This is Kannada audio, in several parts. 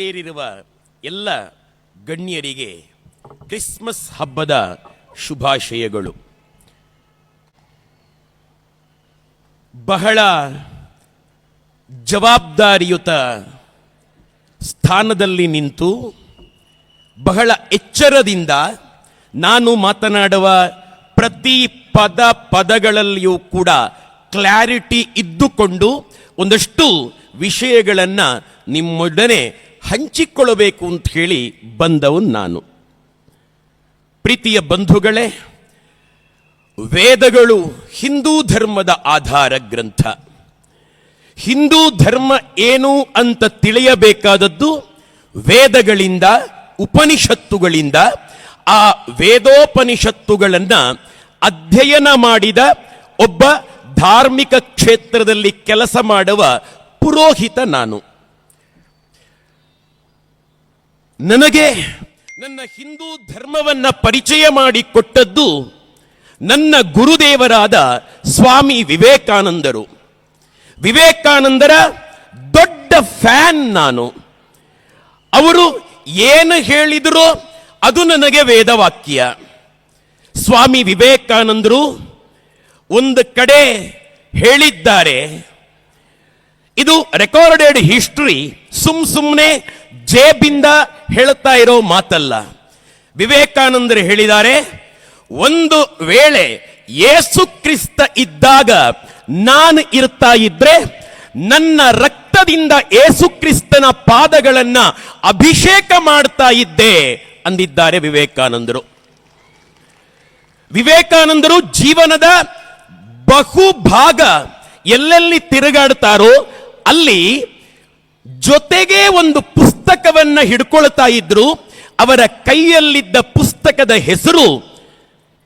ಸೇರಿರುವ ಎಲ್ಲ ಗಣ್ಯರಿಗೆ ಕ್ರಿಸ್ಮಸ್ ಹಬ್ಬದ ಶುಭಾಶಯಗಳು. ಬಹಳ ಜವಾಬ್ದಾರಿಯುತ ಸ್ಥಾನದಲ್ಲಿ ನಿಂತು ಬಹಳ ಎಚ್ಚರದಿಂದ ನಾನು ಮಾತನಾಡುವ ಪ್ರತಿ ಪದ ಪದಗಳಲ್ಲಿಯೂ ಕೂಡ ಕ್ಲಾರಿಟಿ ಇದ್ದುಕೊಂಡು ಒಂದಷ್ಟು ವಿಷಯಗಳನ್ನು ನಿಮ್ಮೊಡನೆ ಹಂಚಿಕೊಳ್ಳಬೇಕು ಅಂತ ಹೇಳಿ ಬಂದವನು ನಾನು. ಪ್ರೀತಿಯ ಬಂಧುಗಳೇ, ವೇದಗಳು ಹಿಂದೂ ಧರ್ಮದ ಆಧಾರ ಗ್ರಂಥ. ಹಿಂದೂ ಧರ್ಮ ಏನು ಅಂತ ತಿಳಿಯಬೇಕಾದದ್ದು ವೇದಗಳಿಂದ, ಉಪನಿಷತ್ತುಗಳಿಂದ, ಆ ವೇದೋಪನಿಷತ್ತುಗಳನ್ನು ಅಧ್ಯಯನ ಮಾಡಿದ ಒಬ್ಬ ಧಾರ್ಮಿಕ ಕ್ಷೇತ್ರದಲ್ಲಿ ಕೆಲಸ ಮಾಡುವ ಪುರೋಹಿತ ನಾನು. ನನಗೆ ನನ್ನ ಹಿಂದೂ ಧರ್ಮವನ್ನ ಪರಿಚಯ ಮಾಡಿಕೊಟ್ಟದ್ದು ನನ್ನ ಗುರುದೇವರಾದ ಸ್ವಾಮಿ ವಿವೇಕಾನಂದರು. ವಿವೇಕಾನಂದರ ದೊಡ್ಡ ಫ್ಯಾನ್ ನಾನು. ಅವರು ಏನು ಹೇಳಿದರೋ ಅದು ನನಗೆ ವೇದವಾಕ್ಯ. ಸ್ವಾಮಿ ವಿವೇಕಾನಂದರು ಒಂದು ಕಡೆ ಹೇಳಿದ್ದಾರೆ ಇದು ರೆಕಾರ್ಡೆಡ್ ಹಿಸ್ಟ್ರಿ ಸುಮ್ ಸುಮ್ಮನೆ ಜೇಬಿಂದ ಹೇಳ್ತಾ ಇರೋ ಮಾತಲ್ಲ. ವಿವೇಕಾನಂದರು ಹೇಳಿದ್ದಾರೆ, ಒಂದು ವೇಳೆ ಯೇಸು ಕ್ರಿಸ್ತ ಇದ್ದಾಗ ನಾನು ಇರ್ತಾ ಇದ್ರೆ, ನನ್ನ ರಕ್ತದಿಂದ ಏಸು ಕ್ರಿಸ್ತನ ಪಾದಗಳನ್ನ ಅಭಿಷೇಕ ಮಾಡ್ತಾ ಇದ್ದೆ, ಅಂದಿದ್ದಾರೆ ವಿವೇಕಾನಂದರು. ವಿವೇಕಾನಂದರು ಜೀವನದ ಬಹುಭಾಗ ಎಲ್ಲೆಲ್ಲಿ ತಿರುಗಾಡ್ತಾರೋ ಅಲ್ಲಿ ಜೊತೆಗೆ ಒಂದು ಪುಸ್ತಕವನ್ನ ಹಿಡ್ಕೊಳ್ತಾ ಇದ್ರು. ಅವರ ಕೈಯಲ್ಲಿದ್ದ ಪುಸ್ತಕದ ಹೆಸರು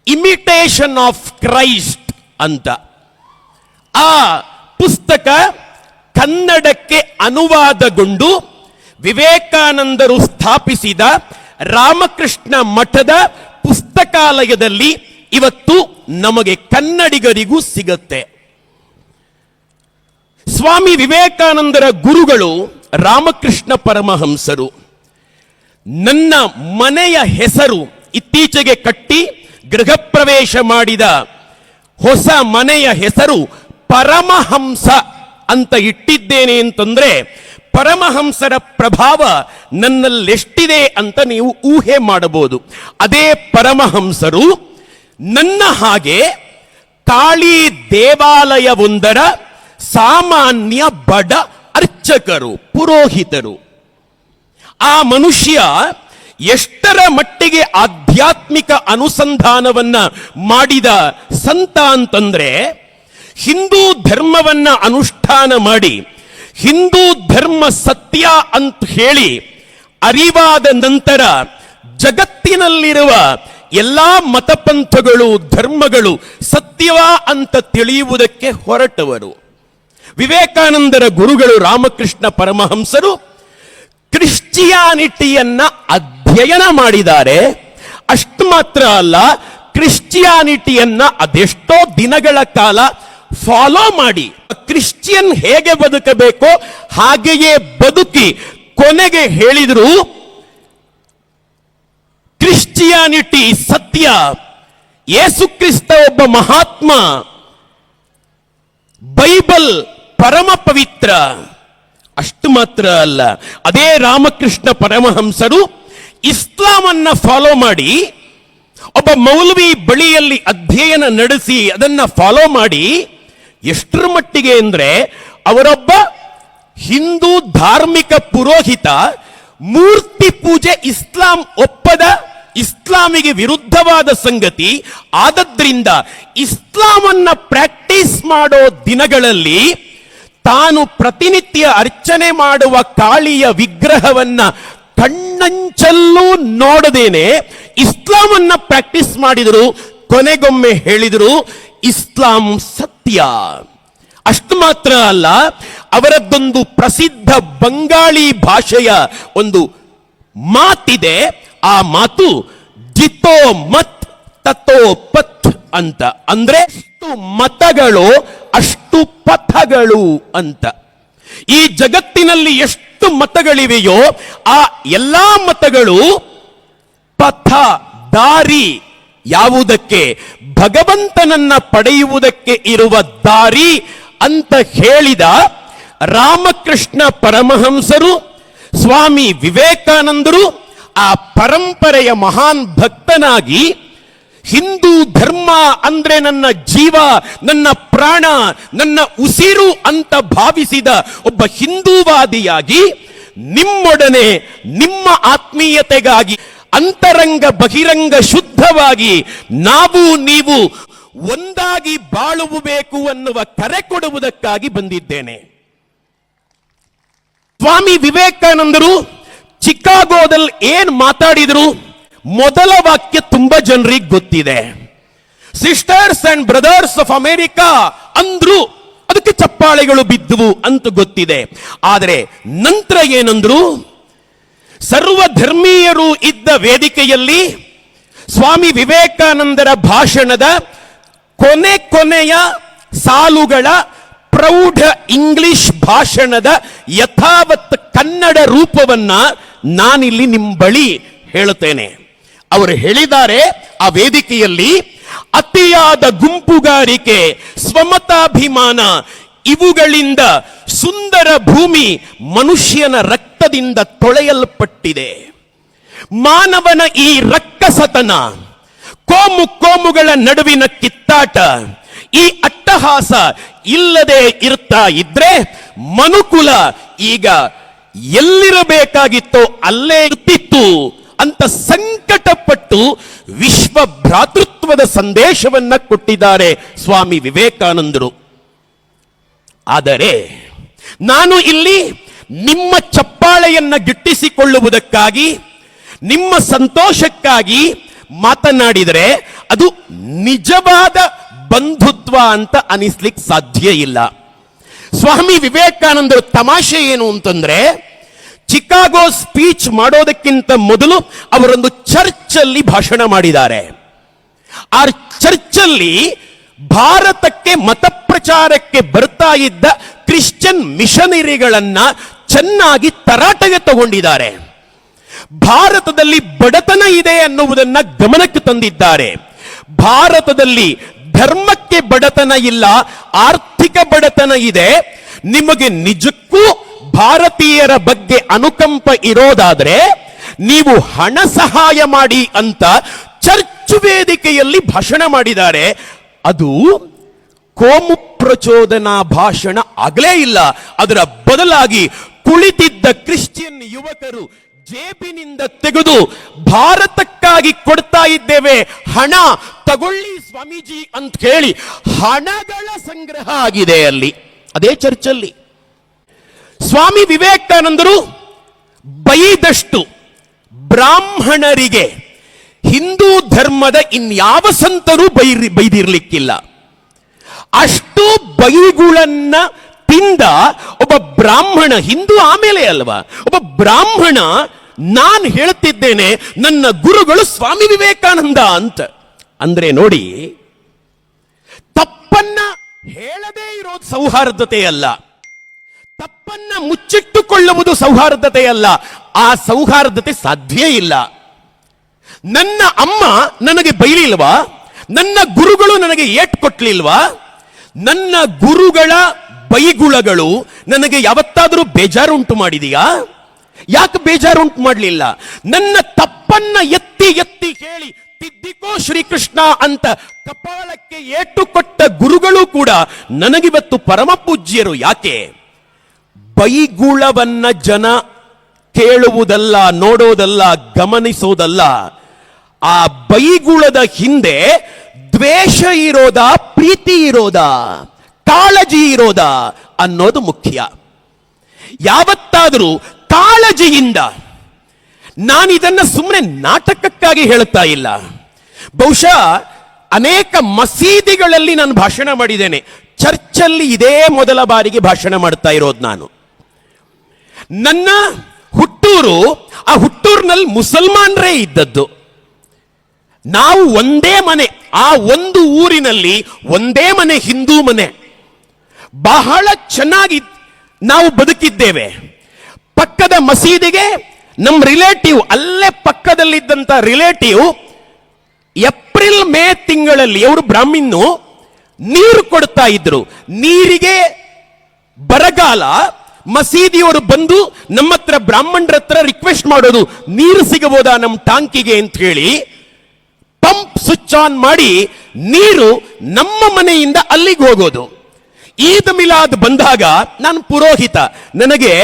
ಇಮಿಟೇಷನ್ ಆಫ್ ಕ್ರೈಸ್ಟ್ ಅಂತ. ಆ ಪುಸ್ತಕ ಕನ್ನಡಕ್ಕೆ ಅನುವಾದಗೊಂಡು ವಿವೇಕಾನಂದರು ಸ್ಥಾಪಿಸಿದ ರಾಮಕೃಷ್ಣ ಮಠದ ಪುಸ್ತಕಾಲಯದಲ್ಲಿ ಇವತ್ತು ನಮಗೆ ಕನ್ನಡಿಗರಿಗೂ ಸಿಗುತ್ತೆ. ಸ್ವಾಮಿ ವಿವೇಕಾನಂದರ ಗುರುಗಳು ರಾಮಕೃಷ್ಣ ಪರಮಹಂಸರು. ನನ್ನ ಮನೆಯ ಹೆಸರು ಇತ್ತೀಚೆಗೆ ಕಟ್ಟಿ ಗೃಹ ಪ್ರವೇಶ ಮಾಡಿದ ಹೊಸ ಮನೆಯ ಹೆಸರು ಪರಮಹಂಸ ಅಂತ ಇಟ್ಟಿದ್ದೇನೆ ಅಂತಂದ್ರೆ ಪರಮಹಂಸರ ಪ್ರಭಾವ ನನ್ನಲ್ಲೆಷ್ಟಿದೆ ಅಂತ ನೀವು ಊಹೆ ಮಾಡಬಹುದು. ಅದೇ ಪರಮಹಂಸರು ನನ್ನ ಹಾಗೆ ಕಾಳಿ ದೇವಾಲಯವೊಂದರ ಸಾಮಾನ್ಯ ಬಡ ಅರ್ಚಕರು, ಪುರೋಹಿತರು. ಆ ಮನುಷ್ಯ ಎಷ್ಟರ ಮಟ್ಟಿಗೆ ಆಧ್ಯಾತ್ಮಿಕ ಅನುಸಂಧಾನವನ್ನ ಮಾಡಿದ ಸಂತ ಅಂತಂದ್ರೆ, ಹಿಂದೂ ಧರ್ಮವನ್ನ ಅನುಷ್ಠಾನ ಮಾಡಿ, ಹಿಂದೂ ಧರ್ಮ ಸತ್ಯ ಅಂತ ಹೇಳಿ ಅರಿವಾದ ನಂತರ ಜಗತ್ತಿನಲ್ಲಿರುವ ಎಲ್ಲಾ ಮತಪಂಥಗಳು, ಧರ್ಮಗಳು ಸತ್ಯವಾ ಅಂತ ತಿಳಿಯುವುದಕ್ಕೆ ಹೊರಟವರು. ವಿವೇಕಾನಂದರ ಗುರುಗಳು ರಾಮಕೃಷ್ಣ ಪರಮಹಂಸರು ಕ್ರಿಶ್ಚಿಯಾನಿಟಿಯನ್ನ ಅಧ್ಯಯನ ಮಾಡಿದ್ದಾರೆ. ಅಷ್ಟು ಮಾತ್ರ ಅಲ್ಲ, ಕ್ರಿಶ್ಚಿಯಾನಿಟಿಯನ್ನ ಅದೆಷ್ಟೋ ದಿನಗಳ ಕಾಲ ಫಾಲೋ ಮಾಡಿ, ಕ್ರಿಶ್ಚಿಯನ್ ಹೇಗೆ ಬದುಕಬೇಕು ಹಾಗೆಯೇ ಬದುಕಿ ಕೊನೆಗೆ ಹೇಳಿದ್ರು, ಕ್ರಿಶ್ಚಿಯಾನಿಟಿ ಸತ್ಯ ಯೇಸು ಕ್ರಿಸ್ತ ಒಬ್ಬ ಮಹಾತ್ಮ, ಬೈಬಲ್ ಪರಮ ಪವಿತ್ರ. ಅಷ್ಟು ಮಾತ್ರ ಅಲ್ಲ. ಅದೇ ರಾಮಕೃಷ್ಣ ಪರಮಹಂಸರು ಇಸ್ಲಾಮನ್ನ ಫಾಲೋ ಮಾಡಿ, ಒಬ್ಬ ಮೌಲ್ವಿ ಬಳಿಯಲ್ಲಿ ಅಧ್ಯಯನ ನಡೆಸಿ ಅದನ್ನ ಫಾಲೋ ಮಾಡಿ, ಎಷ್ಟರ ಮಟ್ಟಿಗೆ ಅಂದ್ರೆ ಅವರೊಬ್ಬ ಹಿಂದೂ ಧಾರ್ಮಿಕ ಪುರೋಹಿತ ಮೂರ್ತಿ ಪೂಜೆ ಇಸ್ಲಾಂ ಒಪ್ಪದ ಇಸ್ಲಾಮಿಗೆ ವಿರುದ್ಧವಾದ ಸಂಗತಿ. ಆದದ್ರಿಂದ ಇಸ್ಲಾಮನ್ನ ಪ್ರಾಕ್ಟೀಸ್ ಮಾಡೋ ದಿನಗಳಲ್ಲಿ ತಾನು ಪ್ರತಿನಿತ್ಯ ಅರ್ಚನೆ ಮಾಡುವ ಕಾಳಿಯ ವಿಗ್ರಹವನ್ನ ಕಣ್ಣಂಚಲ್ಲೂ ನೋಡದೇನೆ ಇಸ್ಲಾಮನ್ನ ಪ್ರಾಕ್ಟೀಸ್ ಮಾಡಿದರು, ಕೊನೆಗೊಮ್ಮೆ ಹೇಳಿದರು, ಇಸ್ಲಾಂ ಸತ್ಯ. ಅಷ್ಟು ಮಾತ್ರ ಅಲ್ಲ, ಅವರದ್ದೊಂದು ಪ್ರಸಿದ್ಧ ಬಂಗಾಳಿ ಭಾಷೆಯ ಒಂದು ಮಾತಿದೆ. ಆ ಮಾತು ಜಿತೋ ಮತ್ ತತೋ ಪಥ್ ಅಂತ ಅಂದ್ರೆ ಎಷ್ಟು ಮತಗಳು, ಅಷ್ಟು ಪಥಗಳು ಅಂತ. ಈ ಜಗತ್ತಿನಲ್ಲಿ ಎಷ್ಟು ಮತಗಳಿವೆಯೋ ಆ ಎಲ್ಲಾ ಮತಗಳು ಪಥ, ದಾರಿ ಯಾವುದಕ್ಕೆ? ಭಗವಂತನನ್ನ ಪಡೆಯುವುದಕ್ಕೆ ಇರುವ ದಾರಿ ಅಂತ ಹೇಳಿದ ರಾಮಕೃಷ್ಣ ಪರಮಹಂಸರು, ಸ್ವಾಮಿ ವಿವೇಕಾನಂದರು ಆ ಪರಂಪರೆಯ ಮಹಾನ್ ಭಕ್ತನಾಗಿ ಹಿಂದೂ ಧರ್ಮ ಅಂದ್ರೆ ನನ್ನ ಜೀವ, ನನ್ನ ಪ್ರಾಣ, ನನ್ನ ಉಸಿರು ಅಂತ ಭಾವಿಸಿದ ಒಬ್ಬ ಹಿಂದೂವಾದಿಯಾಗಿ ನಿಮ್ಮೊಡನೆ, ನಿಮ್ಮ ಆತ್ಮೀಯತೆಗಾಗಿ, ಅಂತರಂಗ ಬಹಿರಂಗ ಶುದ್ಧವಾಗಿ ನಾವು ನೀವು ಒಂದಾಗಿ ಬಾಳುವಬೇಕು ಅನ್ನುವ ಕರೆ ಕೊಡುವುದಕ್ಕಾಗಿ ಬಂದಿದ್ದೇನೆ. ಸ್ವಾಮಿ ವಿವೇಕಾನಂದರು ಚಿಕಾಗೋದಲ್ಲಿ ಏನ್ ಮಾತಾಡಿದ್ರು? ಮೊದಲ ವಾಕ್ಯ ತುಂಬಾ ಜನರಿಗೆ ಗೊತ್ತಿದೆ. Sisters and brothers of America ಅಂದ್ರು ಅದಕ್ಕೆ ಚಪ್ಪಾಳೆಗಳು ಬಿದ್ದುವು ಅಂತ ಗೊತ್ತಿದೆ. ಆದರೆ ನಂತರ ಏನಂದ್ರು? ಸರ್ವ ಧರ್ಮೀಯರು ಇದ್ದ ವೇದಿಕೆಯಲ್ಲಿ ಸ್ವಾಮಿ ವಿವೇಕಾನಂದರ ಭಾಷಣದ ಕೊನೆ ಕೊನೆಯ ಸಾಲುಗಳ ಪ್ರೌಢ ಇಂಗ್ಲಿಷ್ ಭಾಷಣದ ಯಥಾವತ್ ಕನ್ನಡ ರೂಪವನ್ನ ನಾನಿಲ್ಲಿ ನಿಮ್ಮ ಬಳಿ ಹೇಳುತ್ತೇನೆ. ಅವರು ಹೇಳಿದ್ದಾರೆ, ಆ ವೇದಿಕೆಯಲ್ಲಿ ಅತಿಯಾದ ಗುಂಪುಗಾರಿಕೆ, ಸ್ವಮತಾಭಿಮಾನ, ಇವುಗಳಿಂದ ಸುಂದರ ಭೂಮಿ ಮನುಷ್ಯನ ರಕ್ತದಿಂದ ತೊಳೆಯಲ್ಪಟ್ಟಿದೆ. ಮಾನವನ ಈ ರಕ್ಕಸತನ, ಕೋಮು ಕೋಮುಗಳ ನಡುವಿನ ಕಿತ್ತಾಟ, ಈ ಅಟ್ಟಹಾಸ ಇಲ್ಲದೆ ಇರ್ತಾ ಇದ್ರೆ ಮನುಕುಲ ಈಗ ಎಲ್ಲಿರಬೇಕಾಗಿತ್ತೋ ಅಲ್ಲೇ ಇರ್ತಿತ್ತು. ಅಂತ ಸಂಕಟಪಟ್ಟು ವಿಶ್ವ ಭ್ರಾತೃತ್ವದ ಸಂದೇಶವನ್ನ ಕೊಟ್ಟಿದ್ದಾರೆ ಸ್ವಾಮಿ ವಿವೇಕಾನಂದರು. ಆದರೆ ನಾನು ಇಲ್ಲಿ ನಿಮ್ಮ ಚಪ್ಪಾಳೆಯನ್ನ ಗಿಟ್ಟಿಸಿಕೊಳ್ಳುವುದಕ್ಕಾಗಿ, ನಿಮ್ಮ ಸಂತೋಷಕ್ಕಾಗಿ ಮಾತನಾಡಿದರೆ ಅದು ನಿಜವಾದ ಬಂಧುತ್ವ ಅಂತ ಅನಿಸ್ಲಿಕ್ಕೆ ಸಾಧ್ಯ ಇಲ್ಲ. ಸ್ವಾಮಿ ವಿವೇಕಾನಂದರು ತಮಾಷೆ ಏನು ಅಂತಂದ್ರೆ ಚಿಕಾಗೋ ಸ್ಪೀಚ್ ಮಾಡೋದಕ್ಕಿಂತ ಮೊದಲು ಅವರೊಂದು ಚರ್ಚ್ ಅಲ್ಲಿ ಭಾಷಣ ಮಾಡಿದ್ದಾರೆ. ಆ ಚರ್ಚಲ್ಲಿ ಭಾರತಕ್ಕೆ ಮತ ಪ್ರಚಾರಕ್ಕೆ ಬರ್ತಾ ಇದ್ದ ಕ್ರಿಶ್ಚಿಯನ್ ಮಿಷನರಿಗಳನ್ನ ಚೆನ್ನಾಗಿ ತರಾಟೆಗೆ ತಗೊಂಡಿದ್ದಾರೆ. ಭಾರತದಲ್ಲಿ ಬಡತನ ಇದೆ ಅನ್ನುವುದನ್ನ ಗಮನಕ್ಕೆ ತಂದಿದ್ದಾರೆ. ಭಾರತದಲ್ಲಿ ಧರ್ಮಕ್ಕೆ ಬಡತನ ಇಲ್ಲ, ಆರ್ಥಿಕ ಬಡತನ ಇದೆ. ನಿಮಗೆ ನಿಜಕ್ಕೂ ಭಾರತೀಯರ ಬಗ್ಗೆ ಅನುಕಂಪ ಇರೋದಾದ್ರೆ ನೀವು ಹಣ ಸಹಾಯ ಮಾಡಿ ಅಂತ ಚರ್ಚ್ ವೇದಿಕೆಯಲ್ಲಿ ಭಾಷಣ ಮಾಡಿದ್ದಾರೆ. ಅದು ಕೋಮು ಪ್ರಚೋದನಾ ಭಾಷಣ ಆಗಲೇ ಇಲ್ಲ. ಅದರ ಬದಲಾಗಿ ಕುಳಿತಿದ್ದ ಕ್ರಿಶ್ಚಿಯನ್ ಯುವಕರು ಜೇಬಿನಿಂದ ತೆಗೆದು ಭಾರತಕ್ಕಾಗಿ ಕೊಡ್ತಾ ಇದ್ದೇವೆ, ಹಣ ತಗೊಳ್ಳಿ ಸ್ವಾಮೀಜಿ ಅಂತ ಹೇಳಿ ಹಣಗಳ ಸಂಗ್ರಹ ಆಗಿದೆ ಅಲ್ಲಿ. ಅದೇ ಚರ್ಚಲ್ಲಿ. ಸ್ವಾಮಿ ವಿವೇಕಾನಂದರು ಬೈದಷ್ಟು ಬ್ರಾಹ್ಮಣರಿಗೆ ಹಿಂದೂ ಧರ್ಮದ ಇನ್ಯಾವ ಸಂತರು ಬೈರಿ, ಬೈದಿರ್ಲಿಕ್ಕಿಲ್ಲ. ಅಷ್ಟು ಬೈಗುಳನ್ನ ತಿಂದ ಒಬ್ಬ ಬ್ರಾಹ್ಮಣ, ಹಿಂದೂ ಆಮೇಲೆ ಅಲ್ವಾ? ಒಬ್ಬ ಬ್ರಾಹ್ಮಣ, ನಾನು ಹೇಳ್ತಿದ್ದೇನೆ, ನನ್ನ ಗುರುಗಳು ಸ್ವಾಮಿ ವಿವೇಕಾನಂದ ಅಂತ. ಅಂದ್ರೆ ನೋಡಿ, ತಪ್ಪನ್ನ ಹೇಳದೇ ಇರೋದು ಸೌಹಾರ್ದತೆ ಅಲ್ಲ ತಪ್ಪನ್ನ ಮುಚ್ಚಿಟ್ಟುಕೊಳ್ಳುವುದು ಸೌಹಾರ್ದತೆಯಲ್ಲ, ಆ ಸೌಹಾರ್ದತೆ ಸಾಧ್ಯ ಇಲ್ಲ. ನನ್ನ ಅಮ್ಮ ನನಗೆ ಬೈಲಿಲ್ವಾ ನನ್ನ ಗುರುಗಳು ನನಗೆ ಏಟ್ ಕೊಟ್ಲಿಲ್ವಾ? ನನ್ನ ಗುರುಗಳ ಬೈಗುಳಗಳು ನನಗೆ ಯಾವತ್ತಾದರೂ ಬೇಜಾರುಂಟು ಮಾಡಿದೀಯಾ? ಯಾಕೆ ಬೇಜಾರುಂಟು ಮಾಡಲಿಲ್ಲ? ನನ್ನ ತಪ್ಪನ್ನ ಎತ್ತಿ ಎತ್ತಿ ಹೇಳಿ, ತಿದ್ದಿಕೋ ಶ್ರೀಕೃಷ್ಣ ಅಂತ ಕಪಾಳಕ್ಕೆ ಏಟು ಕೊಟ್ಟ ಗುರುಗಳು ಕೂಡ ನನಗಿವತ್ತು ಪರಮ ಪೂಜ್ಯರು ಯಾಕೆ? ಬೈಗುಳವನ್ನ ಜನ ಕೇಳುವುದಲ್ಲ, ನೋಡೋದಲ್ಲ, ಗಮನಿಸೋದಲ್ಲ. ಆ ಬೈಗುಳದ ಹಿಂದೆ ದ್ವೇಷ ಇರೋದಾ, ಪ್ರೀತಿ ಇರೋದಾ, ಕಾಳಜಿ ಇರೋದಾ ಅನ್ನೋದು ಮುಖ್ಯ. ಯಾವತ್ತಾದರೂ ಕಾಳಜಿಯಿಂದ, ನಾನು ಇದನ್ನ ಸುಮ್ಮನೆ ನಾಟಕಕ್ಕಾಗಿ ಹೇಳುತ್ತಾ ಇಲ್ಲ. ಬಹುಶಃ ಅನೇಕ ಮಸೀದಿಗಳಲ್ಲಿ ನಾನು ಭಾಷಣ ಮಾಡಿದ್ದೇನೆ. ಚರ್ಚಲ್ಲಿ ಇದೇ ಮೊದಲ ಬಾರಿಗೆ ಭಾಷಣ ಮಾಡ್ತಾ ಇರೋದು ನಾನು. ನನ್ನ ಹುಟ್ಟೂರು, ಆ ಹುಟ್ಟೂರಿನಲ್ಲಿ ಮುಸಲ್ಮಾನರೇ ಇದ್ದದ್ದು. ನಾವು ಒಂದೇ ಮನೆ, ಆ ಒಂದು ಊರಿನಲ್ಲಿ ಒಂದೇ ಮನೆ, ಹಿಂದೂ ಮನೆ. ಬಹಳ ಚೆನ್ನಾಗಿ ನಾವು ಬದುಕಿದ್ದೇವೆ. ಪಕ್ಕದ ಮಸೀದಿಗೆ ನಮ್ಮ ರಿಲೇಟಿವ್, ಅಲ್ಲೇ ಪಕ್ಕದಲ್ಲಿದ್ದಂಥ ರಿಲೇಟಿವ್, ಏಪ್ರಿಲ್, ಮೇ ತಿಂಗಳಲ್ಲಿ ಅವರು ಬ್ರಾಹ್ಮಿನ್ನು ನೀರು ಕೊಡ್ತಾ ಇದ್ರು. ನೀರಿಗೆ ಬರಗಾಲ ಮಸೀದಿಯವರು ಬಂದು ನಮ್ಮ ಹತ್ರ ಬ್ರಾಹ್ಮಣರ ಹತ್ರ ರಿಕ್ವೆಸ್ಟ್ ಮಾಡೋದು, ನೀರು ಸಿಗಬಹುದಾ ನಮ್ಮ ಟಾಂಕಿಗೆ ಅಂತ ಹೇಳಿ ಪಂಪ್ ಸ್ವಿಚ್ ಆನ್ ಮಾಡಿ ನೀರು ನಮ್ಮ ಮನೆಯಿಂದ ಅಲ್ಲಿಗೆ ಹೋಗೋದು. ಈದ್ ಮಿಲಾದ್ ಬಂದಾಗ ನಾನು ಪುರೋಹಿತ. ನನಗೆ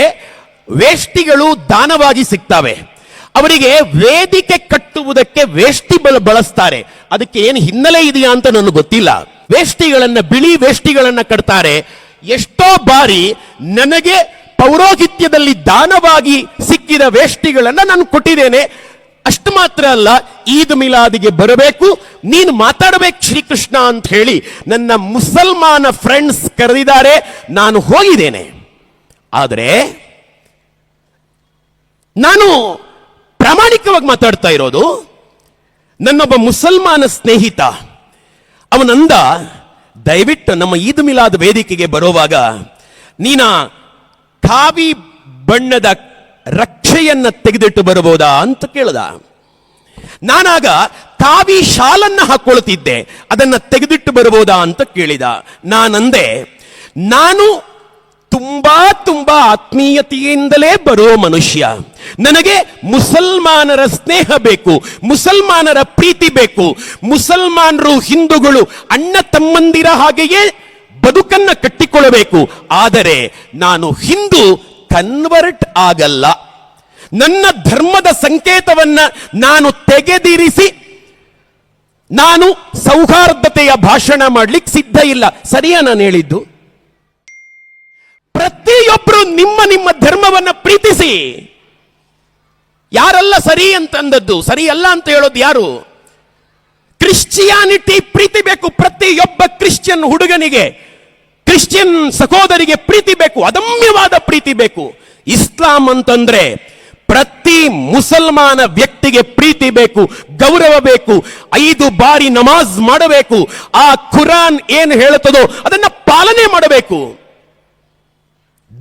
ವೇಷ್ಟಿಗಳು ದಾನವಾಗಿ ಸಿಗ್ತವೆ. ಅವರಿಗೆ ವೇದಿಕೆ ಕಟ್ಟುವುದಕ್ಕೆ ವೇಷ್ಟಿ ಬಳಸ್ತಾರೆ. ಅದಕ್ಕೆ ಏನು ಹಿನ್ನೆಲೆ ಇದೆಯಾ ಅಂತ ನನಗೆ ಗೊತ್ತಿಲ್ಲ. ವೇಷ್ಟಿಗಳನ್ನ, ಬಿಳಿ ವೇಷ್ಟಿಗಳನ್ನ ಕಟ್ತಾರೆ. ಎಷ್ಟೋ ಬಾರಿ ನನಗೆ ಪೌರೋಹಿತ್ಯದಲ್ಲಿ ದಾನವಾಗಿ ಸಿಕ್ಕಿದ ವೇಷ್ಟಿಗಳನ್ನು ನಾನು ಕೊಟ್ಟಿದ್ದೇನೆ. ಅಷ್ಟು ಮಾತ್ರ ಅಲ್ಲ, ಈದ್ ಮಿಲಾದಿಗೆ ಬರಬೇಕು, ನೀನು ಮಾತಾಡಬೇಕು ಶ್ರೀಕೃಷ್ಣ ಅಂತ ಹೇಳಿ ನನ್ನ ಮುಸಲ್ಮಾನ ಫ್ರೆಂಡ್ಸ್ ಕರೆದಿದ್ದಾರೆ, ನಾನು ಹೋಗಿದ್ದೇನೆ. ಆದರೆ, ನಾನು ಪ್ರಾಮಾಣಿಕವಾಗಿ ಮಾತಾಡ್ತಾ ಇರೋದು, ನನ್ನೊಬ್ಬ ಮುಸಲ್ಮಾನ ಸ್ನೇಹಿತ, ಅವನಂದ ದಯವಿಟ್ಟು ನಮ್ಮ ಈದ್ ಮಿಲಾದ್ ವೇದಿಕೆಗೆ ಬರುವಾಗ ನೀನ ಕಾವಿ ಬಣ್ಣದ ರಕ್ಷೆಯನ್ನ ತೆಗೆದಿಟ್ಟು ಬರಬಹುದಾ ಅಂತ ಕೇಳಿದ. ನಾನಾಗ ಕಾವಿ ಶಾಲನ್ನ ಹಾಕೊಳ್ತಿದ್ದೆ, ಅದನ್ನ ತೆಗೆದಿಟ್ಟು ಬರಬಹುದಾ ಅಂತ ಕೇಳಿದ. ನಾನಂದೆ, ನಾನು ತುಂಬಾ ತುಂಬಾ ಆತ್ಮೀಯತೆಯಿಂದಲೇ ಬರೋ ಮನುಷ್ಯ. ನನಗೆ ಮುಸಲ್ಮಾನರ ಸ್ನೇಹ ಬೇಕು, ಮುಸಲ್ಮಾನರ ಪ್ರೀತಿ ಬೇಕು. ಮುಸಲ್ಮಾನರು ಹಿಂದೂಗಳು ಅಣ್ಣ ತಮ್ಮಂದಿರ ಹಾಗೆಯೇ ಬದುಕನ್ನ ಕಟ್ಟಿಕೊಳ್ಳಬೇಕು. ಆದರೆ ನಾನು ಹಿಂದೂ ಕನ್ವರ್ಟ್ ಆಗಲ್ಲ. ನನ್ನ ಧರ್ಮದ ಸಂಕೇತವನ್ನ ನಾನು ತೆಗೆದಿರಿಸಿ, ನಾನು ಸೌಹಾರ್ದತೆಯ ಭಾಷಣ ಮಾಡ್ಲಿಕ್ಕೆ ಸಿದ್ಧ ಇಲ್ಲ. ಸರಿಯಾ ನಾನು ಹೇಳಿದ್ದು? ಪ್ರತಿಯೊಬ್ಬರು ನಿಮ್ಮ ನಿಮ್ಮ ಧರ್ಮವನ್ನ ಪ್ರೀತಿಸಿ. ಯಾರೆಲ್ಲ ಸರಿ ಅಂತಂದದ್ದು, ಸರಿ ಅಲ್ಲ ಅಂತ ಹೇಳೋದು ಯಾರು? ಕ್ರಿಶ್ಚಿಯಾನಿಟಿ ಪ್ರೀತಿ ಬೇಕು ಪ್ರತಿಯೊಬ್ಬ ಕ್ರಿಶ್ಚಿಯನ್ ಹುಡುಗನಿಗೆ. ಕ್ರಿಶ್ಚಿಯನ್ ಸಹೋದರಿಗೆ ಪ್ರೀತಿ ಬೇಕು, ಅದಮ್ಯವಾದ ಪ್ರೀತಿ ಬೇಕು. ಇಸ್ಲಾಂ ಅಂತಂದ್ರೆ ಪ್ರತಿ ಮುಸಲ್ಮಾನ ವ್ಯಕ್ತಿಗೆ ಪ್ರೀತಿ ಬೇಕು, ಗೌರವ ಬೇಕು, ಐದು ಬಾರಿ ನಮಾಜ್ ಮಾಡಬೇಕು. ಆ ಖುರಾನ್ ಏನು ಹೇಳುತ್ತದೋ ಅದನ್ನ ಪಾಲನೆ ಮಾಡಬೇಕು.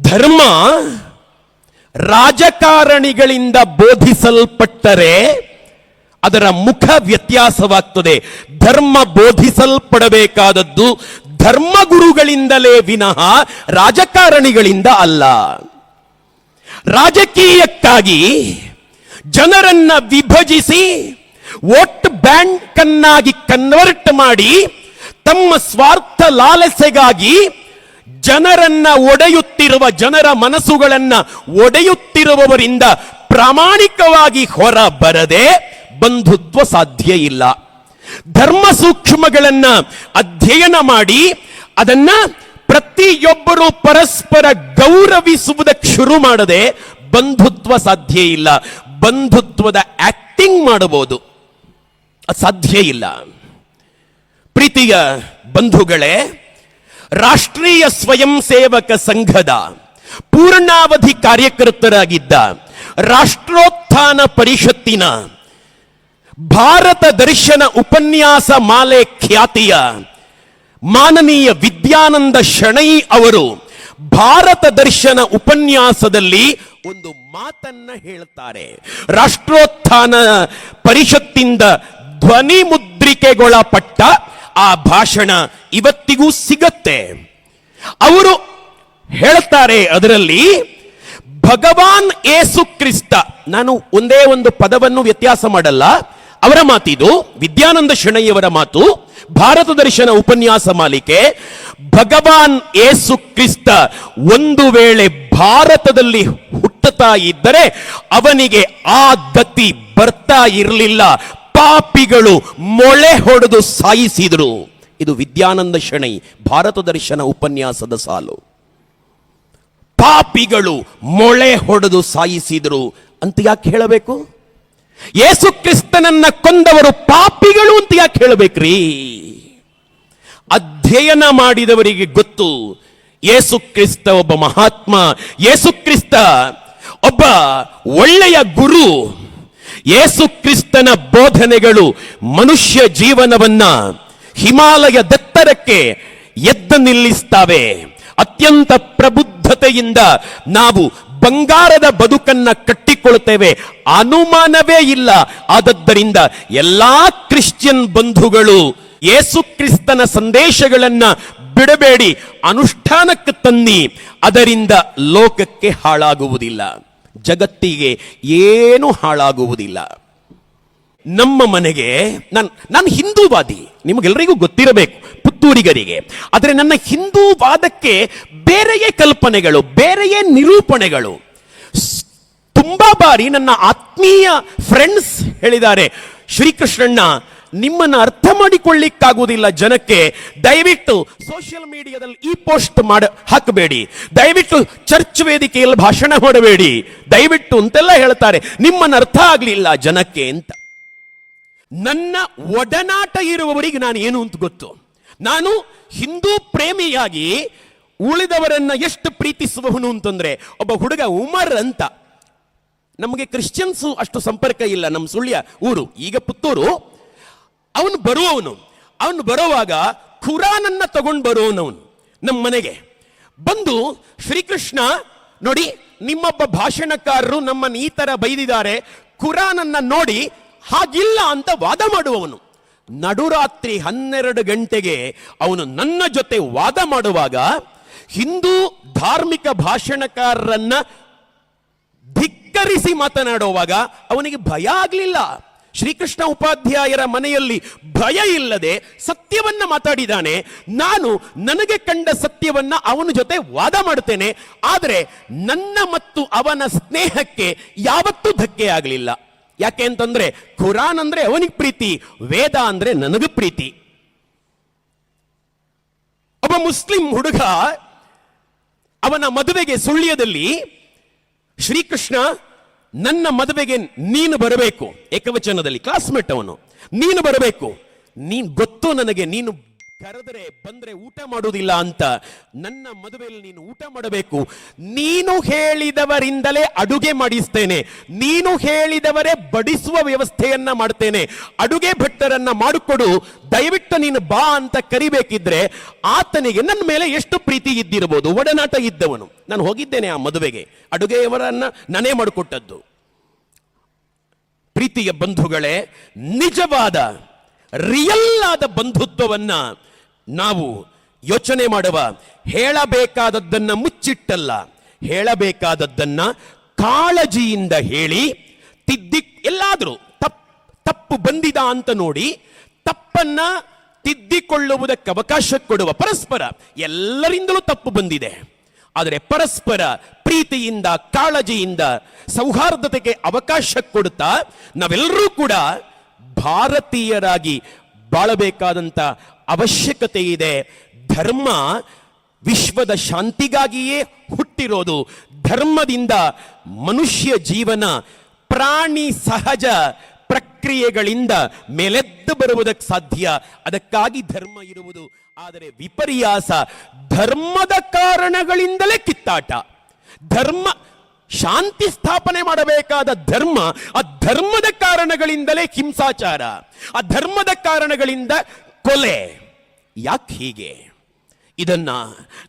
ಧರ್ಮ ರಾಜಕಾರಣಿಗಳಿಂದ ಬೋಧಿಸಲ್ಪಟ್ಟರೆ ಅದರ ಮುಖ ವ್ಯತ್ಯಾಸವಾಗ್ತದೆ. ಧರ್ಮ ಬೋಧಿಸಲ್ಪಡಬೇಕಾದದ್ದು ಧರ್ಮಗುರುಗಳಿಂದಲೇ ವಿನಃ ರಾಜಕಾರಣಿಗಳಿಂದ ಅಲ್ಲ. ರಾಜಕೀಯಕ್ಕಾಗಿ ಜನರನ್ನ ವಿಭಜಿಸಿ ವೋಟ್ ಬ್ಯಾಂಕ್ ಅನ್ನಾಗಿ ಕನ್ವರ್ಟ್ ಮಾಡಿ ತಮ್ಮ ಸ್ವಾರ್ಥ ಲಾಲಸೆಗಾಗಿ ಜನರನ್ನ ಒಡೆಯುತ್ತಿರುವ ಜನರ ಮನಸ್ಸುಗಳನ್ನ ಒಡೆಯುತ್ತಿರುವವರಿಂದ ಪ್ರಾಮಾಣಿಕವಾಗಿ ಹೊರ ಬರದೆ ಬಂಧುತ್ವ ಸಾಧ್ಯ ಇಲ್ಲ. ಧರ್ಮ ಸೂಕ್ಷ್ಮಗಳನ್ನ ಅಧ್ಯಯನ ಮಾಡಿ ಅದನ್ನ ಪ್ರತಿಯೊಬ್ಬರು ಪರಸ್ಪರ ಗೌರವಿಸುವುದಕ್ಕೆ ಶುರು ಮಾಡದೆ ಬಂಧುತ್ವ ಸಾಧ್ಯ ಇಲ್ಲ. ಬಂಧುತ್ವದ ಆಕ್ಟಿಂಗ್ ಮಾಡಬಹುದು. ಸಾಧ್ಯ ಇಲ್ಲ. ಪ್ರೀತಿಯ ಬಂಧುಗಳೇ ರಾಷ್ಟ್ರೀಯ ಸ್ವಯಂ ಸೇವಕ ಸಂಘದ ಪೂರ್ಣಾವಧಿ ಕಾರ್ಯಕರ್ತರಾಗಿದ್ದ ರಾಷ್ಟ್ರೋತ್ಥಾನ ಪರಿಷತ್ತಿನ ಭಾರತ ದರ್ಶನ ಉಪನ್ಯಾಸ ಮಾಲೆ ಖ್ಯಾತಿಯ ಮಾನನೀಯ ವಿದ್ಯಾನಂದ ಶಣೈ ಅವರು ಭಾರತ ದರ್ಶನ ಉಪನ್ಯಾಸದಲ್ಲಿ ಒಂದು ಮಾತನ್ನ ಹೇಳ್ತಾರೆ. ರಾಷ್ಟ್ರೋತ್ಥಾನ ಪರಿಷತ್ತಿಂದ ಧ್ವನಿ ಮುದ್ರಿಕೆಗೊಳಪಟ್ಟ ಆ ಭಾಷಣ ಇವತ್ತಿಗೂ ಸಿಗತ್ತೆ. ಅವರು ಹೇಳ್ತಾರೆ ಅದರಲ್ಲಿ, ಭಗವಾನ್ ಏಸು ಕ್ರಿಸ್ತ, ನಾನು ಒಂದೇ ಒಂದು ಪದವನ್ನು ವ್ಯತ್ಯಾಸ ಮಾಡಲ್ಲ, ಅವರ ಮಾತಿದು, ವಿದ್ಯಾನಂದ ಶೆಣಯ್ಯವರ ಮಾತು, ಭಾರತ ದರ್ಶನ ಉಪನ್ಯಾಸ ಮಾಲಿಕೆ, ಭಗವಾನ್ ಏಸು ಕ್ರಿಸ್ತ ಒಂದು ವೇಳೆ ಭಾರತದಲ್ಲಿ ಹುಟ್ಟುತ್ತಾ ಇದ್ದರೆ ಅವನಿಗೆ ಆ ಗತಿ ಬರ್ತಾ ಇರಲಿಲ್ಲ. ಪಾಪಿಗಳು ಮೊಳೆ ಹೊಡೆದು ಸಾಯಿಸಿದರು. ಇದು ವಿದ್ಯಾನಂದ ಶೆಣೈ ಭಾರತ ದರ್ಶನ ಉಪನ್ಯಾಸದ ಸಾಲು. ಪಾಪಿಗಳು ಮೊಳೆ ಹೊಡೆದು ಸಾಯಿಸಿದರು ಅಂತ ಯಾಕೆ ಹೇಳಬೇಕು? ಯೇಸು ಕ್ರಿಸ್ತನನ್ನ ಕೊಂದವರು ಪಾಪಿಗಳು ಅಂತ ಯಾಕೆ ಹೇಳಬೇಕ್ರಿ? ಅಧ್ಯಯನ ಮಾಡಿದವರಿಗೆ ಗೊತ್ತು, ಯೇಸು ಕ್ರಿಸ್ತ ಒಬ್ಬ ಮಹಾತ್ಮ, ಯೇಸು ಕ್ರಿಸ್ತ ಒಬ್ಬ ಒಳ್ಳೆಯ ಗುರು. ಯೇಸು ಕ್ರಿಸ್ತನ ಬೋಧನೆಗಳು ಮನುಷ್ಯ ಜೀವನವನ್ನ ಹಿಮಾಲಯ ದತ್ತರಕ್ಕೆ ಎದ್ದು ನಿಲ್ಲಿಸ್ತಾವೆ. ಅತ್ಯಂತ ಪ್ರಬುದ್ಧತೆಯಿಂದ ನಾವು ಬಂಗಾರದ ಬದುಕನ್ನ ಕಟ್ಟಿಕೊಳ್ಳುತ್ತೇವೆ ಅನುಮಾನವೇ ಇಲ್ಲ. ಆದದ್ದರಿಂದ ಎಲ್ಲಾ ಕ್ರಿಶ್ಚಿಯನ್ ಬಂಧುಗಳು ಯೇಸು ಕ್ರಿಸ್ತನ ಸಂದೇಶಗಳನ್ನ ಬಿಡಬೇಡಿ. ಅನುಷ್ಠಾನಕ್ಕೆ ತನ್ನಿ. ಅದರಿಂದ ಲೋಕಕ್ಕೆ ಹಾಳಾಗುವುದಿಲ್ಲ. ಜಗತ್ತಿಗೆ ಏನು ಹಾಳಾಗುವುದಿಲ್ಲ. ನಮ್ಮ ಮನೆಗೆ ನಾನು ನಾನು ಹಿಂದೂವಾದಿ ನಿಮಗೆಲ್ಲರಿಗೂ ಗೊತ್ತಿರಬೇಕು, ಪುತ್ತೂರಿಗರಿಗೆ. ಆದರೆ ನನ್ನ ಹಿಂದೂವಾದಕ್ಕೆ ಬೇರೆಯೇ ಕಲ್ಪನೆಗಳು, ಬೇರೆಯೇ ನಿರೂಪಣೆಗಳು. ತುಂಬಾ ಬಾರಿ ನನ್ನ ಆತ್ಮೀಯ ಫ್ರೆಂಡ್ಸ್ ಹೇಳಿದ್ದಾರೆ, ಶ್ರೀಕೃಷ್ಣಣ್ಣ ನಿಮ್ಮನ್ನ ಅರ್ಥ ಮಾಡಿಕೊಳ್ಳಿಕ್ಕಾಗುವುದಿಲ್ಲ ಜನಕ್ಕೆ, ದಯವಿಟ್ಟು ಸೋಷಿಯಲ್ ಮೀಡಿಯಾದಲ್ಲಿ ಈ ಪೋಸ್ಟ್ ಮಾಡ, ಹಾಕಬೇಡಿ. ದಯವಿಟ್ಟು ಚರ್ಚ್ ವೇದಿಕೆಯಲ್ಲಿ ಭಾಷಣ ಮಾಡಬೇಡಿ. ದಯವಿಟ್ಟು ಅಂತೆಲ್ಲ ಹೇಳ್ತಾರೆ. ನಿಮ್ಮನ್ನು ಅರ್ಥ ಆಗಲಿಲ್ಲ ಜನಕ್ಕೆ ಅಂತ. ನನ್ನ ಒಡನಾಟ ಇರುವವರಿಗೆ ನಾನು ಏನು ಅಂತ ಗೊತ್ತು? ನಾನು ಹಿಂದೂ ಪ್ರೇಮಿಯಾಗಿ ಉಳಿದವರನ್ನ ಎಷ್ಟು ಪ್ರೀತಿಸುವವನು ಅಂತಂದ್ರೆ, ಒಬ್ಬ ಹುಡುಗ ಉಮರ್ ಅಂತ. ನಮಗೆ ಕ್ರಿಶ್ಚಿಯನ್ಸು ಅಷ್ಟು ಸಂಪರ್ಕ ಇಲ್ಲ ನಮ್ಮ ಸುಳ್ಯ ಊರು. ಈಗ ಪುತ್ತೂರು ಅವನು ಬರುವವನು. ಅವನು ಬರುವಾಗ ಖುರಾನನ್ನ ತಗೊಂಡು ಬರುವವನವನು ನಮ್ಮ ಮನೆಗೆ. ಬಂದು ಶ್ರೀಕೃಷ್ಣ, ನೋಡಿ, ನಿಮ್ಮೊಬ್ಬ ಭಾಷಣಕಾರರು ನಮ್ಮನ್ನು ಈ ಥರ ಬೈದಿದ್ದಾರೆ. ಖುರಾನನ್ನ ನೋಡಿ, ಹಾಗಿಲ್ಲ ಅಂತ ವಾದ ಮಾಡುವವನು. ನಡುರಾತ್ರಿ ಹನ್ನೆರಡು ಗಂಟೆಗೆ ಅವನು ನನ್ನ ಜೊತೆ ವಾದ ಮಾಡುವಾಗ ಹಿಂದೂ ಧಾರ್ಮಿಕ ಭಾಷಣಕಾರರನ್ನ ಧಿಕ್ಕರಿಸಿ ಮಾತನಾಡುವಾಗ ಅವನಿಗೆ ಭಯ ಆಗಲಿಲ್ಲ. ಶ್ರೀಕೃಷ್ಣ ಉಪಾಧ್ಯಾಯರ ಮನೆಯಲ್ಲಿ ಭಯ ಇಲ್ಲದೆ ಸತ್ಯವನ್ನ ಮಾತಾಡಿದಾನೆ. ನಾನು ನನಗೆ ಕಂಡ ಸತ್ಯವನ್ನ ಅವನ ಜೊತೆ ವಾದ ಮಾಡುತ್ತೇನೆ. ಆದರೆ ನನ್ನ ಮತ್ತು ಅವನ ಸ್ನೇಹಕ್ಕೆ ಯಾವತ್ತೂ ಧಕ್ಕೆ ಆಗಲಿಲ್ಲ. ಯಾಕೆ ಅಂತಂದ್ರೆ ಖುರಾನ್ ಅಂದ್ರೆ ಅವನಿಗೆ ಪ್ರೀತಿ, ವೇದ ಅಂದ್ರೆ ನನಗೆ ಪ್ರೀತಿ. ಒಬ್ಬ ಮುಸ್ಲಿಂ ಹುಡುಗ ಅವನ ಮದುವೆಗೆ ಸುಳ್ಯದಲ್ಲಿ, ಶ್ರೀಕೃಷ್ಣ ನನ್ನ ಮದುವೆಗೆ ನೀನು ಬರಬೇಕು. ಏಕವಚನದಲ್ಲಿ ಕ್ಲಾಸ್ಮೇಟ್ ಅವನು. ನೀನು ಬರಬೇಕು. ನೀನು ಗೊತ್ತು ನನಗೆ ನೀನು ಕರೆದರೆ ಬಂದ್ರೆ ಊಟ ಮಾಡುವುದಿಲ್ಲ ಅಂತ, ನನ್ನ ಮದುವೆಯಲ್ಲಿ ನೀನು ಊಟ ಮಾಡಬೇಕು. ನೀನು ಹೇಳಿದವರಿಂದಲೇ ಅಡುಗೆ ಮಾಡಿಸ್ತೇನೆ. ನೀನು ಹೇಳಿದವರೇ ಬಡಿಸುವ ವ್ಯವಸ್ಥೆಯನ್ನ ಮಾಡ್ತೇನೆ. ಅಡುಗೆ ಭಟ್ಟರನ್ನ ಮಾಡಿಕೊಡು. ದಯವಿಟ್ಟು ನೀನು ಬಾ ಅಂತ ಕರಿಬೇಕಿದ್ರೆ ಆತನಿಗೆ ನನ್ನ ಮೇಲೆ ಎಷ್ಟು ಪ್ರೀತಿ ಇದ್ದಿರಬಹುದು. ಒಡನಾಟ ಇದ್ದವನು. ನಾನು ಹೋಗಿದ್ದೇನೆ ಆ ಮದುವೆಗೆ. ಅಡುಗೆಯವರನ್ನ ನಾನೇ ಮಾಡಿಕೊಟ್ಟದ್ದು. ಪ್ರೀತಿಯ ಬಂಧುಗಳೇ, ನಿಜವಾದ ರಿಯಲ್ ಆದ ಬಂಧುತ್ವವನ್ನ ನಾವು ಯೋಚನೆ ಮಾಡುವ ಹೇಳಬೇಕಾದದ್ದನ್ನ ಮುಚ್ಚಿಟ್ಟಲ್ಲ. ಹೇಳಬೇಕಾದದ್ದನ್ನ ಕಾಳಜಿಯಿಂದ ಹೇಳಿ ತಿದ್ದಿ ಎಲ್ಲಾದರೂ ತಪ್, ತಪ್ಪು ಬಂದಿದ ಅಂತ ನೋಡಿ ತಪ್ಪನ್ನ ತಿದ್ದಿಕೊಳ್ಳುವುದಕ್ಕೆ ಅವಕಾಶ ಕೊಡುವ ಪರಸ್ಪರ ಎಲ್ಲರಿಂದಲೂ ತಪ್ಪು ಬಂದಿದೆ. ಆದರೆ ಪರಸ್ಪರ ಪ್ರೀತಿಯಿಂದ, ಕಾಳಜಿಯಿಂದ, ಸೌಹಾರ್ದತೆಗೆ ಅವಕಾಶ ಕೊಡುತ್ತಾ ನಾವೆಲ್ಲರೂ ಕೂಡ ಭಾರತೀಯರಾಗಿ ಬಾಳಬೇಕಾದಂತ ಅವಶ್ಯಕತೆ ಇದೆ ಧರ್ಮ ವಿಶ್ವದ ಶಾಂತಿಗಾಗಿಯೇ ಹುಟ್ಟಿರೋದು. ಧರ್ಮದಿಂದ ಮನುಷ್ಯ ಜೀವನ, ಪ್ರಾಣಿ ಸಹಜ ಪ್ರಕ್ರಿಯೆಗಳಿಂದ ಮೇಲೆದ್ದು ಬರುವುದಕ್ಕೆ ಸಾಧ್ಯ. ಅದಕ್ಕಾಗಿ ಧರ್ಮ ಇರುವುದು. ಆದರೆ ವಿಪರ್ಯಾಸ ಧರ್ಮದ ಕಾರಣಗಳಿಂದಲೇ ಕಿತ್ತಾಟ. ಧರ್ಮ, ಶಾಂತಿ ಸ್ಥಾಪನೆ ಮಾಡಬೇಕಾದ ಧರ್ಮ, ಆ ಧರ್ಮದ ಕಾರಣಗಳಿಂದಲೇ ಹಿಂಸಾಚಾರ. ಆ ಧರ್ಮದ ಕಾರಣಗಳಿಂದ ಕೊಲೆ. ಯಾಕೆ ಹೀಗೆ? ಇದನ್ನ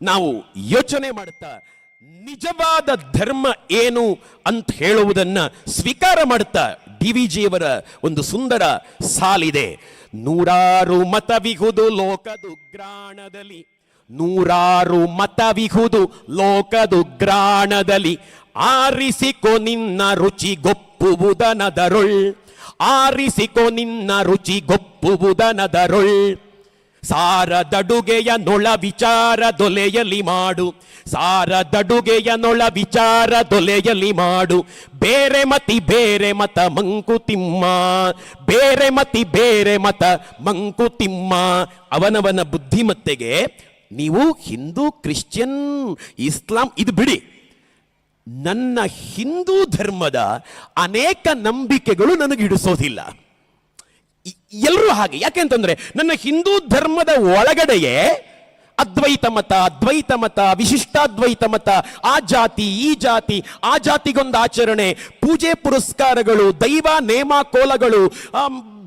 ನಾವು ಯೋಚನೆ ಮಾಡುತ್ತಾ ನಿಜವಾದ ಧರ್ಮ ಏನು ಅಂತ ಹೇಳುವುದನ್ನ ಸ್ವೀಕಾರ ಮಾಡುತ್ತಾ ಡಿ ವಿ ಜಿಯವರ ಒಂದು ಸುಂದರ ಸಾಲಿದೆ. ನೂರಾರು ಮತವಿಹುದು ಲೋಕದುಗ್ರಾಣದಲ್ಲಿ. ನೂರಾರು ಮತವಿಹುದು ಲೋಕದುಗ್ರಾಣದಲ್ಲಿ. ಆರಿಸಿಕೊ ನಿನ್ನ ರುಚಿ ಗೊಪ್ಪುವುದನದರೊಳ್. ಆರಿಸಿಕೊ ನಿನ್ನ ರುಚಿ ಗೊಪ್ಪುವುದನದರೊಳ್. ಸಾರದಡುಗೆಯ ನೊಳ ವಿಚಾರ ದೊಲೆಯಲ್ಲಿ ಮಾಡು. ಸಾರದಡುಗೆಯ ನೊಳ ವಿಚಾರ ದೊಲೆಯಲ್ಲಿ ಮಾಡು. ಬೇರೆ ಮತಿ ಬೇರೆ ಮತ ಮಂಕುತಿಮ್ಮ ಬೇರೆ ಮತಿ ಬೇರೆ ಮತ ಮಂಕುತಿಮ್ಮ ಅವನವನ ಬುದ್ಧಿಮತ್ತೆಗೆ ನೀವು ಹಿಂದೂ ಕ್ರಿಶ್ಚಿಯನ್ ಇಸ್ಲಾಂ ಇದು ಬಿಡಿ. ನನ್ನ ಹಿಂದೂ ಧರ್ಮದ ಅನೇಕ ನಂಬಿಕೆಗಳು ನನಗೆ ಹಿಡಿಸೋದಿಲ್ಲ. ಎಲ್ಲರೂ ಹಾಗೆ. ಯಾಕೆಂತಂದ್ರೆ ನನ್ನ ಹಿಂದೂ ಧರ್ಮದ ಒಳಗಡೆಯೇ ಅದ್ವೈತ ಮತ ಅದ್ವೈತ ಮತ, ವಿಶಿಷ್ಟಾದ್ವೈತ ಮತ, ಆ ಜಾತಿ, ಈ ಜಾತಿ, ಆ ಜಾತಿಗೊಂದು ಆಚರಣೆ, ಪೂಜೆ ಪುರಸ್ಕಾರಗಳು, ದೈವ ನೇಮ ಕೋಲಗಳು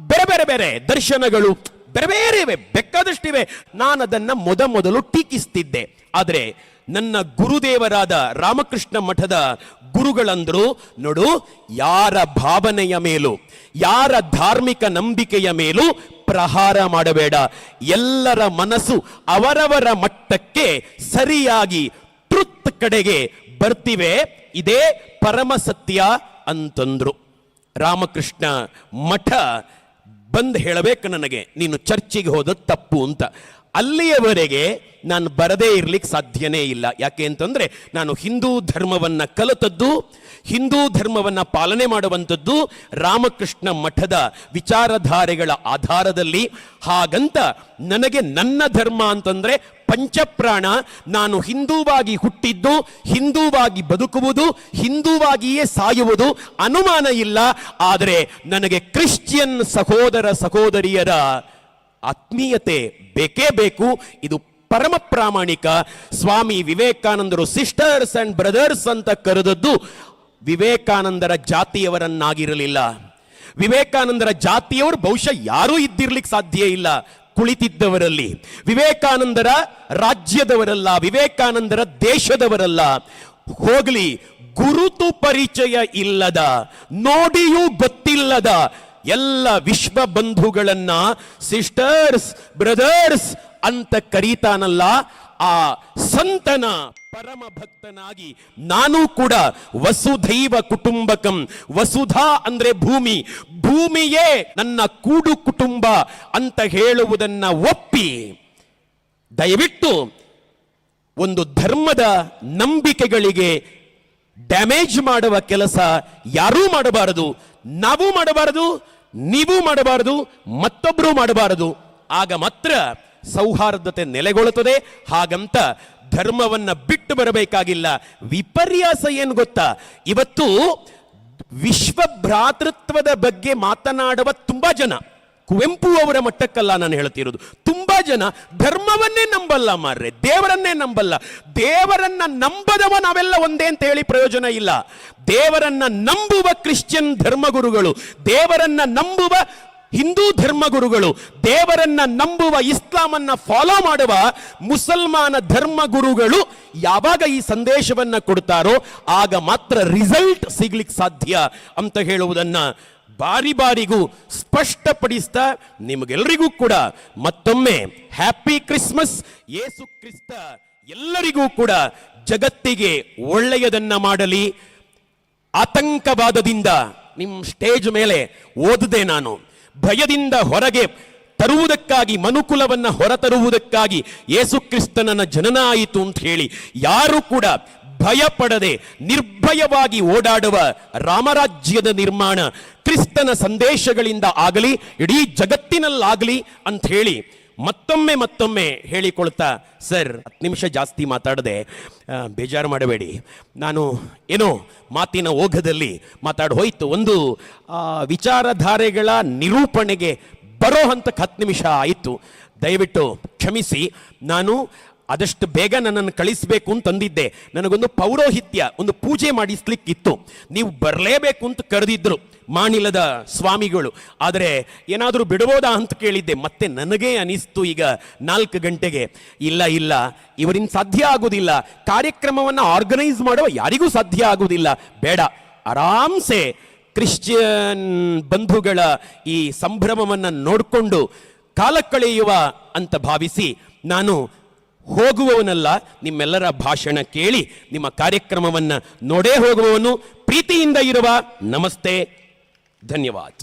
ಬೇರೆ ಬೇರೆ ಬೇರೆ ದರ್ಶನಗಳು, ಬೇರೆ ಬೇರೆ ಇವೆ, ಬೇಕಾದಷ್ಟಿವೆ. ನಾನು ಅದನ್ನು ಮೊದ ಮೊದಲು ಟೀಕಿಸ್ತಿದ್ದೆ. ಆದರೆ ನನ್ನ ಗುರುದೇವರಾದ ರಾಮಕೃಷ್ಣ ಮಠದ ಗುರುಗಳಂದ್ರು, ನೋಡು, ಯಾರ ಭಾವನೆಯ ಮೇಲೂ, ಯಾರ ಧಾರ್ಮಿಕ ನಂಬಿಕೆಯ ಮೇಲೂ ಪ್ರಹಾರ ಮಾಡಬೇಡ. ಎಲ್ಲರ ಮನಸ್ಸು ಅವರವರ ಮಟ್ಟಕ್ಕೆ ಸರಿಯಾಗಿ ಟ್ರುತ್ ಕಡೆಗೆ ಬರ್ತಿವೆ. ಇದೇ ಪರಮ ಸತ್ಯ ಅಂತಂದ್ರು. ರಾಮಕೃಷ್ಣ ಮಠ ಬಂದು ಹೇಳಬೇಕು ನನಗೆ. ನೀನು ಚರ್ಚಿಗೆ ಹೋದ ತಪ್ಪು ಅಂತ. ಅಲ್ಲಿಯವರೆಗೆ ನಾನು ಬರದೇ ಇರಲಿಕ್ಕೆ ಸಾಧ್ಯನೇ ಇಲ್ಲ. ಯಾಕೆ ಅಂತಂದರೆ ನಾನು ಹಿಂದೂ ಧರ್ಮವನ್ನು ಕಲಿತದ್ದು, ಹಿಂದೂ ಧರ್ಮವನ್ನು ಪಾಲನೆ ಮಾಡುವಂಥದ್ದು ರಾಮಕೃಷ್ಣ ಮಠದ ವಿಚಾರಧಾರೆಗಳ ಆಧಾರದಲ್ಲಿ. ಹಾಗಂತ ನನಗೆ ನನ್ನ ಧರ್ಮ ಅಂತಂದರೆ ಪಂಚಪ್ರಾಣ. ನಾನು ಹಿಂದೂವಾಗಿ ಹುಟ್ಟಿದ್ದು, ಹಿಂದೂವಾಗಿ ಬದುಕುವುದು, ಹಿಂದೂವಾಗಿಯೇ ಸಾಯುವುದು ಅನುಮಾನ ಇಲ್ಲ. ಆದರೆ ನನಗೆ ಕ್ರಿಶ್ಚಿಯನ್ ಸಹೋದರ ಸಹೋದರಿಯರ ಆತ್ಮೀಯತೆ ಬೇಕೇ ಬೇಕು. ಇದು ಪರಮ ಪ್ರಾಮಾಣಿಕ. ಸ್ವಾಮಿ ವಿವೇಕಾನಂದರು ಸಿಸ್ಟರ್ಸ್ ಅಂಡ್ ಬ್ರದರ್ಸ್ ಅಂತ ಕರೆದದ್ದು ವಿವೇಕಾನಂದರ ಜಾತಿಯವರನ್ನಾಗಿರಲಿಲ್ಲ. ವಿವೇಕಾನಂದರ ಜಾತಿಯವರು ಬಹುಶಃ ಯಾರೂ ಇದ್ದಿರ್ಲಿಕ್ಕೆ ಸಾಧ್ಯ ಇಲ್ಲ. ಕುಳಿತಿದ್ದವರಲ್ಲಿ. ವಿವೇಕಾನಂದರ ರಾಜ್ಯದವರಲ್ಲ, ವಿವೇಕಾನಂದರ ದೇಶದವರಲ್ಲ. ಹೋಗಲಿ, ಗುರುತು ಪರಿಚಯ ಇಲ್ಲದ, ನೋಡಿಯೂ ಗೊತ್ತಿಲ್ಲದ ಎಲ್ಲ ವಿಶ್ವ ಬಂಧುಗಳನ್ನ ಸಿಸ್ಟರ್ಸ್, ಬ್ರದರ್ಸ್ ಅಂತ ಕರೀತಾನಲ್ಲ, ಆ ಸಂತನ ಪರಮ ಭಕ್ತನಾಗಿ ನಾನು ಕೂಡ ವಸುಧೈವ ಕುಟುಂಬಕಂ. ವಸುಧಾ ಅಂದ್ರೆ ಭೂಮಿ. ಭೂಮಿಯೇ ನನ್ನ ಕೂಡು ಕುಟುಂಬ ಅಂತ ಹೇಳುವುದನ್ನ ಒಪ್ಪಿ ದಯವಿಟ್ಟು ಒಂದು ಧರ್ಮದ ನಂಬಿಕೆಗಳಿಗೆ ಡ್ಯಾಮೇಜ್ ಮಾಡುವ ಕೆಲಸ ಯಾರೂ ಮಾಡಬಾರದು. ನಾವು ಮಾಡಬಾರದು ನೀವು ಮಾಡಬಾರದು ಮತ್ತೊಬ್ಬರು ಮಾಡಬಾರದು. ಆಗ ಮಾತ್ರ ಸೌಹಾರ್ದತೆ ನೆಲೆಗೊಳ್ಳುತ್ತದೆ. ಹಾಗಂತ ಧರ್ಮವನ್ನ ಬಿಟ್ಟು ಬರಬೇಕಾಗಿಲ್ಲ. ವಿಪರ್ಯಾಸ ಏನು ಗೊತ್ತಾ? ಇವತ್ತು ವಿಶ್ವ ಭ್ರಾತೃತ್ವದ ಬಗ್ಗೆ ಮಾತನಾಡುವ ತುಂಬಾ ಜನ. ಕುವೆಂಪು ಅವರ ಮಟ್ಟಕ್ಕಲ್ಲ ನಾನು ಹೇಳ್ತಿರೋದು. ತುಂಬಾ ಜನ ಧರ್ಮವನ್ನೇ ನಂಬಲ್ಲ ಮಾರ್ರೆ, ದೇವರನ್ನೇ ನಂಬಲ್ಲ. ದೇವರನ್ನ ನಂಬದವ ನಾವೆಲ್ಲ ಒಂದೇ ಅಂತ ಹೇಳಿ ಪ್ರಯೋಜನ ಇಲ್ಲ. ದೇವರನ್ನ ನಂಬುವ ಕ್ರಿಶ್ಚಿಯನ್ ಧರ್ಮಗುರುಗಳು, ದೇವರನ್ನ ನಂಬುವ ಹಿಂದೂ ಧರ್ಮಗುರುಗಳು, ದೇವರನ್ನ ನಂಬುವ ಇಸ್ಲಾಮನ್ನ ಫಾಲೋ ಮಾಡುವ ಮುಸಲ್ಮಾನ ಧರ್ಮಗುರುಗಳು ಯಾವಾಗ ಈ ಸಂದೇಶವನ್ನ ಕೊಡ್ತಾರೋ, ಆಗ ಮಾತ್ರ ರಿಸಲ್ಟ್ ಸಿಗ್ಲಿಕ್ಕೆ ಸಾಧ್ಯ ಅಂತ ಹೇಳುವುದನ್ನ ಬಾರಿ ಬಾರಿಗೂ ಸ್ಪಷ್ಟಪಡಿಸ್ತಾ ನಿಮಗೆಲ್ಲರಿಗೂ ಕೂಡ ಮತ್ತೊಮ್ಮೆ ಹ್ಯಾಪಿ ಕ್ರಿಸ್ಮಸ್ ಯೇಸು ಕ್ರಿಸ್ತ ಎಲ್ಲರಿಗೂ ಕೂಡ ಜಗತ್ತಿಗೆ ಒಳ್ಳೆಯದನ್ನ ಮಾಡಲಿ. ಆತಂಕವಾದದಿಂದ ನಿಮ್ಮ ಸ್ಟೇಜ್ ಮೇಲೆ ಓದದೆ ನಾನು. ಭಯದಿಂದ ಹೊರಗೆ ತರುವುದಕ್ಕಾಗಿ, ಮನುಕುಲವನ್ನ ಹೊರತರುವುದಕ್ಕಾಗಿ ಯೇಸು ಕ್ರಿಸ್ತನನ್ನ ಜನನ ಆಯಿತು ಅಂತ ಹೇಳಿ ಯಾರು ಕೂಡ ಭಯಪಡದೆ ನಿರ್ಭಯವಾಗಿ ಓಡಾಡುವ ರಾಮರಾಜ್ಯದ ನಿರ್ಮಾಣ ಕ್ರಿಸ್ತನ ಸಂದೇಶಗಳಿಂದ ಆಗಲಿ, ಇಡೀ ಜಗತ್ತಿನಲ್ಲಾಗಲಿ ಅಂತ ಹೇಳಿ ಮತ್ತೊಮ್ಮೆ ಮತ್ತೊಮ್ಮೆ ಹೇಳಿಕೊಳ್ತಾ ಸರ್, ಹತ್ತು ನಿಮಿಷ ಜಾಸ್ತಿ ಮಾತಾಡದೆ ಬೇಜಾರು ಮಾಡಬೇಡಿ. ನಾನು ಏನೋ ಮಾತಿನ ಓಘದಲ್ಲಿ ಮಾತಾಡಿ ಹೋಯಿತು. ಒಂದು ವಿಚಾರಧಾರೆಗಳ ನಿರೂಪಣೆಗೆ ಬರೋ ಹಂತಕ್ಕೆ ಹತ್ತು ನಿಮಿಷ ಆಯಿತು. ದಯವಿಟ್ಟು ಕ್ಷಮಿಸಿ. ನಾನು ಆದಷ್ಟು ಬೇಗ ನನ್ನನ್ನು ಕಳಿಸಬೇಕು ಅಂತಂದಿದ್ದೆ ನನಗೊಂದು ಪೌರೋಹಿತ್ಯ, ಒಂದು ಪೂಜೆ ಮಾಡಿಸ್ಲಿಕ್ಕಿತ್ತು. ನೀವು ಬರಲೇಬೇಕು ಅಂತ ಕರೆದಿದ್ದರು ಮಾಣಿಲದ ಸ್ವಾಮಿಗಳು. ಆದರೆ ಏನಾದರೂ ಬಿಡ್ಬೋದಾ ಅಂತ ಕೇಳಿದ್ದೆ. ಮತ್ತೆ ನನಗೇ ಅನಿಸ್ತು ಈಗ ನಾಲ್ಕು ಗಂಟೆಗೆ. ಇಲ್ಲ ಇಲ್ಲ ಇವರಿಂದ ಸಾಧ್ಯ ಆಗುವುದಿಲ್ಲ ಕಾರ್ಯಕ್ರಮವನ್ನು ಆರ್ಗನೈಸ್ ಮಾಡುವ ಯಾರಿಗೂ ಸಾಧ್ಯ ಆಗುವುದಿಲ್ಲ ಬೇಡ. ಆರಾಮ್ಸೆ ಕ್ರಿಶ್ಚಿಯನ್ ಬಂಧುಗಳ ಈ ಸಂಭ್ರಮವನ್ನು ನೋಡಿಕೊಂಡು ಕಾಲ ಕಳೆಯುವ ಅಂತ ಭಾವಿಸಿ ನಾನು ಹೋಗುವವನಲ್ಲ ನಿಮ್ಮೆಲ್ಲರ ಭಾಷಣ ಕೇಳಿ ನಿಮ್ಮ ಕಾರ್ಯಕ್ರಮವನ್ನು ನೋಡೇ ಹೋಗುವವನು ಪ್ರೀತಿಯಿಂದ ಇರುವ ನಮಸ್ತೆ ಧನ್ಯವಾದ.